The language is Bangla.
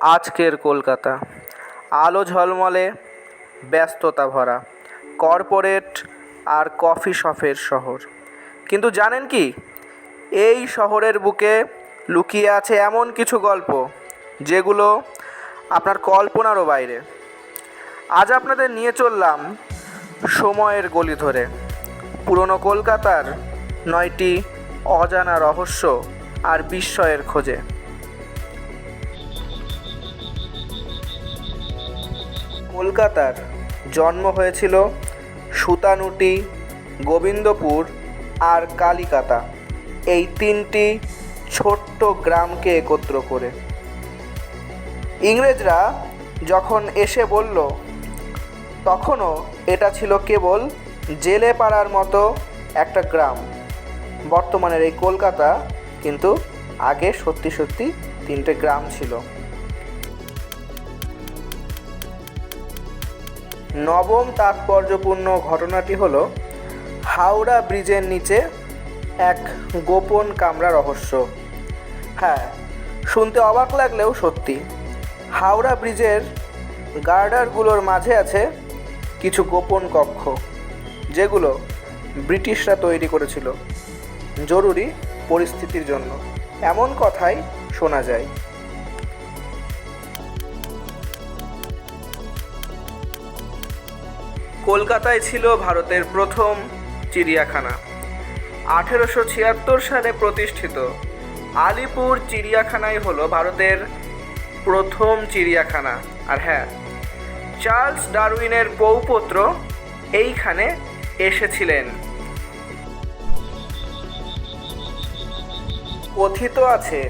আজকের কলকাতা। আলো ঝলমলে, ব্যস্ততা ভরা। কর্পোরেট আর কফি শপের শহর। কিন্তু জানেন কি? এই শহরের বুকে লুকিয়ে আছে এমন কিছু গল্প, যেগুলো আপনার কল্পনারও বাইরে। আজ আপনাদের নিয়ে চললাম সময়ের গলি ধরে। পুরনো কলকাতার নয়টি অজানা রহস্য আর বিস্ময়ের খোঁজে। কলকাতার জন্ম হয়েছিল সুতানুটি, গোবিন্দপুর আর কালিকাতা। এই তিনটি ছোট্ট গ্রামকে একত্র করে। ইংরেজরা যখন এসে বলল, তখনও এটা ছিল কেবল জেলে পাড়ার মতো একটা গ্রাম। বর্তমানের এই কলকাতা কিন্তু আগে সত্যি সত্যি তিনটে গ্রাম ছিল। নবম তাৎপর্যপূর্ণ ঘটনাটি হল, হাওড়া ব্রিজের নিচে এক গোপন কামরা রহস্য। হ্যাঁ শুনতে অবাক লাগলেও সত্যি। হাওড়া ব্রিজের গার্ডারগুলোর মাঝে আছে কিছু গোপন কক্ষ, যেগুলো ব্রিটিশরা তৈরি করেছিল। জরুরি পরিস্থিতির জন্য। এমন কথাই শোনা যায়। কলকাতায় ছিল ভারতের প্রথম চিড়িয়াখানা। আঠেরোশো ছিয়াত্তর সালে প্রতিষ্ঠিত। আলিপুর চিড়িয়াখানাই হলো ভারতের প্রথম চিড়িয়াখানা। আর হ্যাঁ চার্লস ডারউইনের পৌপত্র এইখানে এসেছিলেন। কথিত আছে